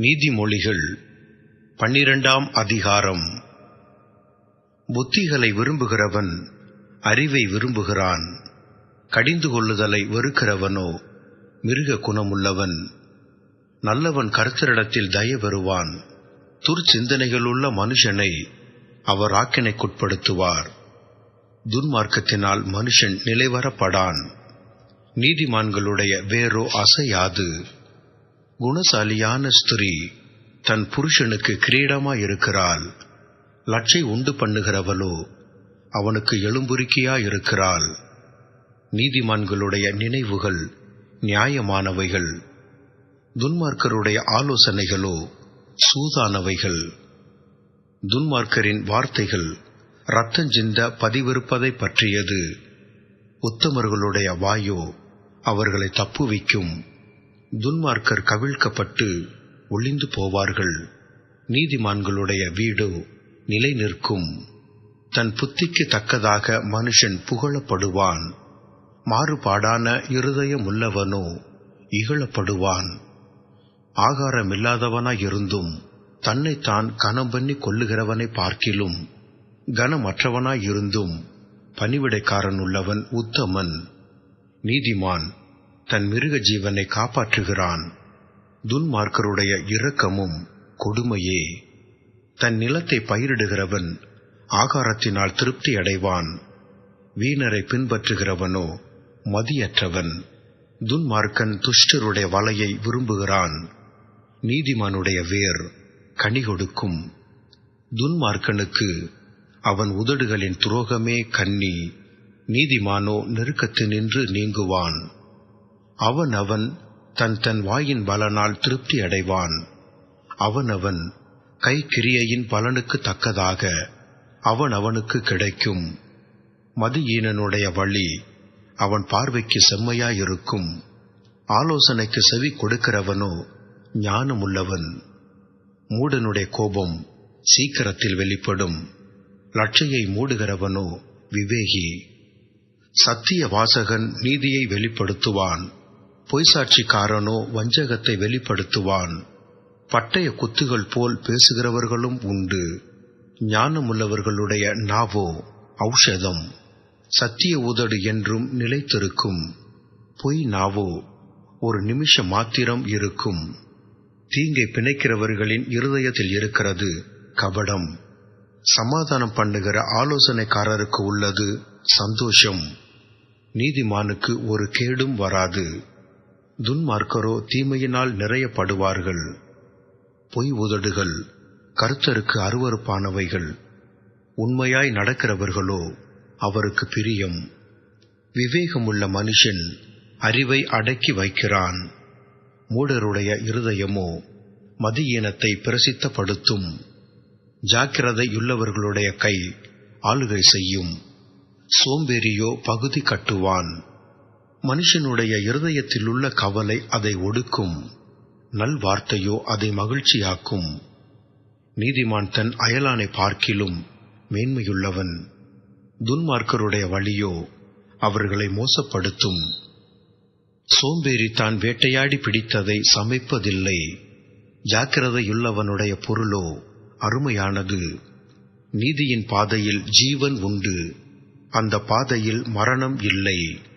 நீதிமொழிகள் பன்னிரண்டாம் அதிகாரம். புத்திகளை விரும்புகிறவன் அறிவை விரும்புகிறான். கடிந்து கொள்ளுதலை வெறுக்கிறவனோ மிருக குணமுள்ளவன். நல்லவன் கருத்தரிடத்தில் தய பெறுவான். துர்ச்சிந்தனைகளுள்ள மனுஷனை அவர் ஆக்கினைக்குட்படுத்துவார். துன்மார்க்கத்தினால் மனுஷன் நிலைவரப்படான். நீதிமான்களுடைய வேரோ அசையாது. குணசாலியான ஸ்திரீ தன் புருஷனுக்கு கிரீடமாயிருக்கிறாள். லட்சை உண்டு பண்ணுகிறவளோ அவனுக்கு எழும்புருக்கியாயிருக்கிறாள் நீதிமான்களுடைய நினைவுகள் நியாயமானவைகள். துன்மார்க்கருடைய ஆலோசனைகளோ சூதானவைகள். துன்மார்க்கரின் வார்த்தைகள் ரத்தஞ்சிந்த பதிவிருப்பதை பற்றியது. உத்தமர்களுடைய வாயோ அவர்களை தப்புவிக்கும். துன்மார்க்கர் கவிழ்க்கப்பட்டு ஒளிந்து போவார்கள். நீதிமான்களுடைய வீடோ நிலை நிற்கும் தன் புத்திக்கு தக்கதாக மனுஷன் புகழப்படுவான். மாறுபாடான இருதயமுள்ளவனோ இகழப்படுவான். ஆகாரமில்லாதவனாயிருந்தும் தன்னைத்தான் கனம் பண்ணி கொள்ளுகிறவனை பார்க்கிலும் கனமற்றவனாயிருந்தும் பணிவிடைக்காரன் உள்ளவன் உத்தமன். நீதிமான் தன் மிருக ஜீவனை காப்பாற்றுகிறான். துன்மார்க்கருடைய இரக்கமும் கொடுமையே. தன் நிலத்தை பயிரிடுகிறவன் ஆகாரத்தினால் திருப்தி அடைவான். வீணரை பின்பற்றுகிறவனோ மதியற்றவன். துன்மார்க்கன் துஷ்டருடைய வலையை விரும்புகிறான். நீதிமானுடைய வேர் கனி கொடுக்கும். துன்மார்க்கனுக்கு அவன் உதடுகளின் துரோகமே கண்ணி. நீதிமானோ நெருக்கத்து நின்று நீங்குவான். அவனவன் தன் தன் வாயின் பலனால் திருப்தி அடைவான். அவனவன் கைக்கிரியையின் பலனுக்கு தக்கதாக அவன் அவனுக்கு கிடைக்கும். மதியீனனுடைய வழி அவன் பார்வைக்கு செம்மையாயிருக்கும். ஆலோசனைக்கு செவி கொடுக்கிறவனோ ஞானமுள்ளவன். மூடனுடைய கோபம் சீக்கிரத்தில் வெளிப்படும். லட்சையை மூடுகிறவனோ விவேகி. சத்திய வாசகன் நீதியை வெளிப்படுத்துவான். பொய்சாட்சிக்காரனோ வஞ்சகத்தை வெளிப்படுத்துவான். பட்டய குத்துகள் போல் பேசுகிறவர்களும் உண்டு. ஞானமுள்ளவர்களுடைய நாவோ ஔஷதம். சத்திய உதடு என்றும் நிலைத்திருக்கும். பொய் நாவோ ஒரு நிமிஷம் மாத்திரம் இருக்கும். தீங்கை பிணைக்கிறவர்களின் இருதயத்தில் இருக்கிறது கபடம். சமாதானம் பண்ணுகிற ஆலோசனைக்காரருக்கு உள்ளது சந்தோஷம். நீதிமானுக்கு ஒரு கேடும் வராது. துன்மார்க்கரோ தீமையினால் நிறையப்படுவார்கள். பொய் உதடுகள் கருத்தருக்கு அருவறுப்பானவைகள் உண்மையாய் நடக்கிறவர்களோ அவருக்கு பிரியம். விவேகமுள்ள மனுஷன் அறிவை அடக்கி வைக்கிறான். மூடருடைய இருதயமோ மதியீனத்தை பிரசித்தப்படுத்தும். ஜாக்கிரதையுள்ளவர்களுடைய கை ஆளுகை செய்யும். சோம்பேறியோ பகுதி கட்டுவான். மனுஷனுடைய இருதயத்திலுள்ள கவலை அதை ஒடுக்கும். நல்வார்த்தையோ அதை மகிழ்ச்சியாக்கும். நீதிமான் தன் அயலானை பார்க்கிலும் மேன்மையுள்ளவன். துன்மார்க்கருடைய வழியோ அவர்களை மோசப்படுத்தும். சோம்பேறி தான் வேட்டையாடி பிடித்ததை சமைப்பதில்லை. ஜாக்கிரதையுள்ளவனுடைய பொருளோ அருமையானது. நீதியின் பாதையில் ஜீவன் உண்டு. அந்த பாதையில் மரணம் இல்லை.